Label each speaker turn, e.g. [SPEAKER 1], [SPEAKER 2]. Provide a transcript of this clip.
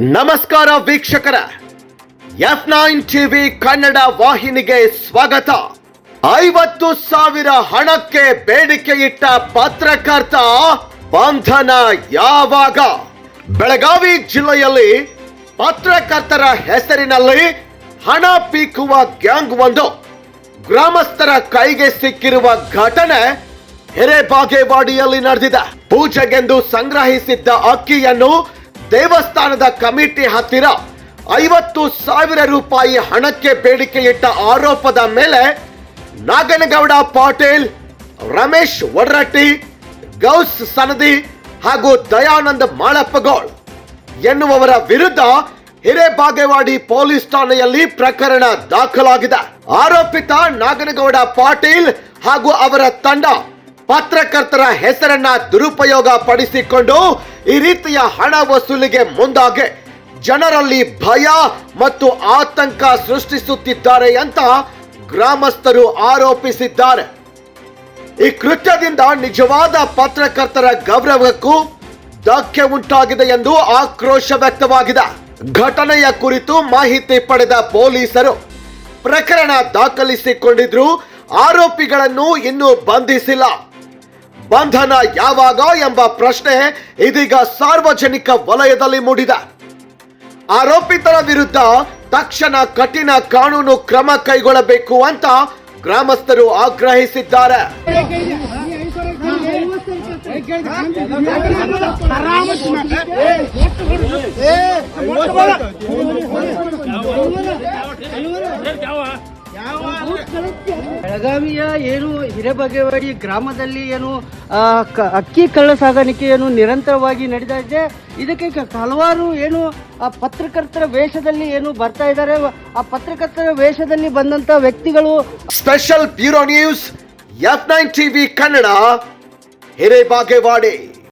[SPEAKER 1] ನಮಸ್ಕಾರ ವೀಕ್ಷಕರ, F nine TV Kannada ವಾಹಿನಿಗೆ ಸ್ವಾಗತ. ಐವತ್ತು ಸಾವಿರ ಹಣಕ್ಕೆ ಬೇಡಿಕೆ ಇಟ್ಟ ಪತ್ರಕರ್ತ ಬಂಧನ ಯಾವಾಗ? ಬೆಳಗಾವಿ ಜಿಲ್ಲೆಯಲ್ಲಿ ಪತ್ರಕರ್ತರ ಹೆಸರಿನಲ್ಲಿ ಹಣ ಪೀಕುವ ಗ್ಯಾಂಗ್ ಒಂದು. ಗ್ರಾಮಸ್ಥರ ಕೈಗೆ ಸಿಕ್ಕಿರುವ ಘಟನೆ ಹಿರೇಬಾಗೇವಾಡಿಯಲ್ಲಿ ನಡೆದಿದೆ. ಪೂಜೆಗೆಂದು ಸಂಗ್ರಹಿಸಿದ್ದ ಅಕ್ಕಿಯನ್ನು ದೇವಸ್ಥಾನದ ಕಮಿಟಿ ಹತ್ತಿರ ಐವತ್ತು ಸಾವಿರ ರೂಪಾಯಿ ಹಣಕ್ಕೆ ಬೇಡಿಕೆ ಇಟ್ಟ ಆರೋಪದ ಮೇಲೆ ನಾಗನಗೌಡ ಪಾಟೀಲ್, ರಮೇಶ್ ವಡ್ರಟ್ಟಿ ಗೌಸ್ ಸನದಿ ಹಾಗೂ ದಯಾನಂದ ಮಾಳಪ್ಪಗೌಳ್ ಎನ್ನುವವರ ವಿರುದ್ಧ ಹಿರೇಬಾಗೇವಾಡಿ ಪೊಲೀಸ್ ಠಾಣೆಯಲ್ಲಿ ಪ್ರಕರಣ ದಾಖಲಾಗಿದೆ. ಆರೋಪಿತ ನಾಗನಗೌಡ ಪಾಟೀಲ್ ಹಾಗೂ ಅವರ ತಂಡ ಪತ್ರಕರ್ತರ ಹೆಸರನ್ನ ದುರುಪಯೋಗ ಪಡಿಸಿಕೊಂಡು ಈ ರೀತಿಯ ಹಣ ವಸೂಲಿಗೆ ಮುಂದಾಗಿ ಜನರಲ್ಲಿ ಭಯ ಮತ್ತು ಆತಂಕ ಸೃಷ್ಟಿಸುತ್ತಿದ್ದಾರೆ ಅಂತ ಗ್ರಾಮಸ್ಥರು ಆರೋಪಿಸಿದ್ದಾರೆ. ಈ ಕೃತ್ಯದಿಂದ ನಿಜವಾದ ಪತ್ರಕರ್ತರ ಗೌರವಕ್ಕೂ ಧಕ್ಕೆ ಉಂಟಾಗಿದೆ ಎಂದು ಆಕ್ರೋಶ ವ್ಯಕ್ತವಾಗಿದೆ. ಘಟನೆಯ ಕುರಿತು ಮಾಹಿತಿ ಪಡೆದ ಪೊಲೀಸರು, ಪ್ರಕರಣ ದಾಖಲಿಸಿಕೊಂಡಿದ್ರು ಆರೋಪಿಗಳನ್ನು ಇನ್ನೂ ಬಂಧಿಸಿಲ್ಲ. ಬಂಧನ ಯಾವಾಗ ಎಂಬ ಪ್ರಶ್ನೆ ಇದೀಗ ಸಾರ್ವಜನಿಕ ವಲಯದಲ್ಲಿ ಮೂಡಿದೆ. ಆರೋಪಿತರ ವಿರುದ್ಧ ತಕ್ಷಣ ಕಠಿಣ ಕಾನೂನು ಕ್ರಮ ಕೈಗೊಳ್ಳಬೇಕು ಅಂತ ಗ್ರಾಮಸ್ಥರು ಆಗ್ರಹಿಸಿದ್ದಾರೆ.
[SPEAKER 2] ಬೆಳಗಾವಿಯ ಏನು ಹಿರೇಬಾಗೇವಾಡಿ ಗ್ರಾಮದಲ್ಲಿ ಏನು ಅಕ್ಕಿ ಕಳ್ಳ ಸಾಗಾಣಿಕೆ ನಿರಂತರವಾಗಿ ನಡೀತಾ ಇದೆ. ಇದಕ್ಕೆ ಹಲವಾರು ಏನು, ಆ, ಪತ್ರಕರ್ತರ ವೇಷದಲ್ಲಿ ಏನು ಬರ್ತಾ ಇದ್ದಾರೆ. ಆ ಪತ್ರಕರ್ತರ ವೇಷದಲ್ಲಿ ಬಂದಂತ ವ್ಯಕ್ತಿಗಳು
[SPEAKER 1] special bureau news F nine TV Kannada Hirebagewadi